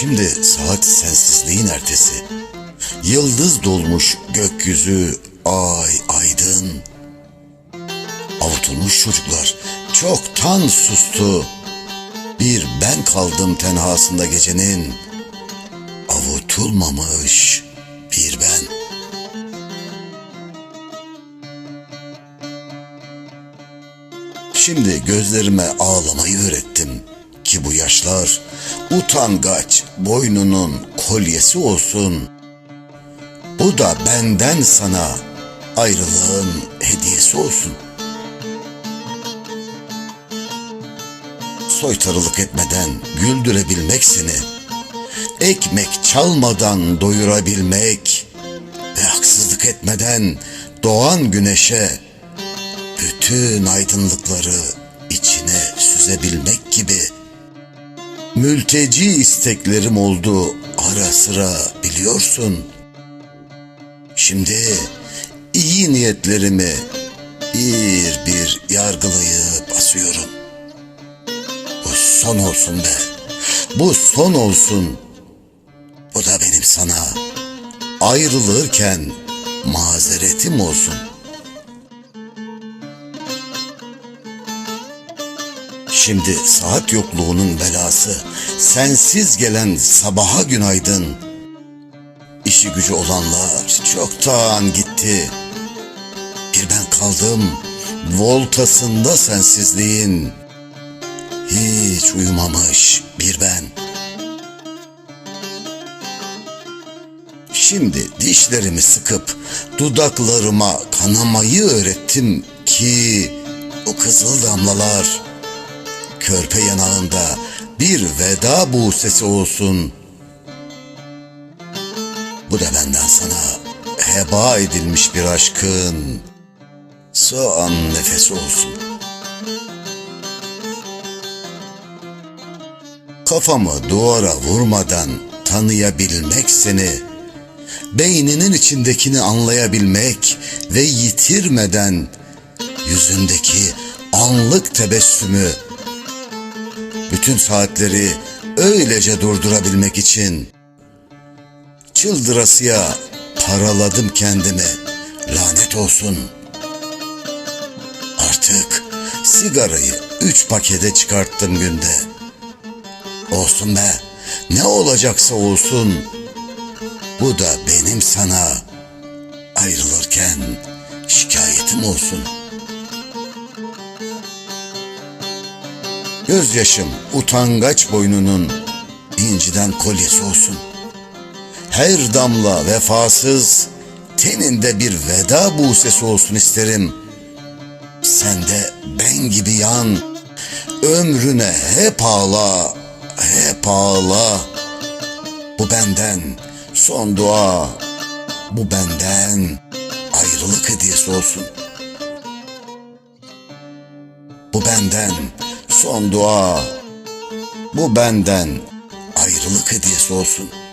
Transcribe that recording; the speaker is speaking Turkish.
Şimdi saat sensizliğin ertesi. Yıldız dolmuş gökyüzü ay aydın. Avutulmuş çocuklar çoktan sustu. Bir ben kaldım tenhasında gecenin. Avutulmamış bir ben. Şimdi gözlerime ağlamayı öğrettim ki bu yaşlar utangaç boynunun kolyesi olsun. Bu da benden sana ayrılığın hediyesi olsun. Soytarılık etmeden güldürebilmek seni, ekmek çalmadan doyurabilmek ve haksızlık etmeden doğan güneşe bütün aydınlıkları içine süzebilmek gibi mülteci isteklerim oldu ara sıra biliyorsun. Şimdi iyi niyetlerimi bir bir yargılayıp asıyorum. Bu son olsun be. Bu son olsun. Bu da benim sana ayrılırken mazeretim olsun.'' Şimdi saat yokluğunun belası, sensiz gelen sabaha günaydın. İşi gücü olanlar çoktan gitti. Bir ben kaldım, voltasında sensizliğin. Hiç uyumamış bir ben. Şimdi dişlerimi sıkıp dudaklarıma kanamayı öğrettim ki o kızıl damlalar körpe yanağında bir veda buğsesi olsun. Bu da benden sana heba edilmiş bir aşkın soğan nefesi olsun. Kafamı duvara vurmadan tanıyabilmek seni, beyninin içindekini anlayabilmek ve yitirmeden yüzündeki anlık tebessümü bütün saatleri öylece durdurabilmek için çıldırasıya paraladım kendimi. Lanet olsun. Artık sigarayı üç pakete çıkarttım günde. Olsun be, ne olacaksa olsun. Bu da benim sana ayrılırken şikayetim olsun.'' Gözyaşım utangaç boynunun inciden kolyesi olsun. Her damla vefasız teninde bir veda buğsesi olsun isterim. Sen de ben gibi yan, ömrüne hep ağla, hep ağla. Bu benden son dua, bu benden ayrılık hediyesi olsun. Bu benden son dua. Bu benden ayrılık hediyesi olsun.''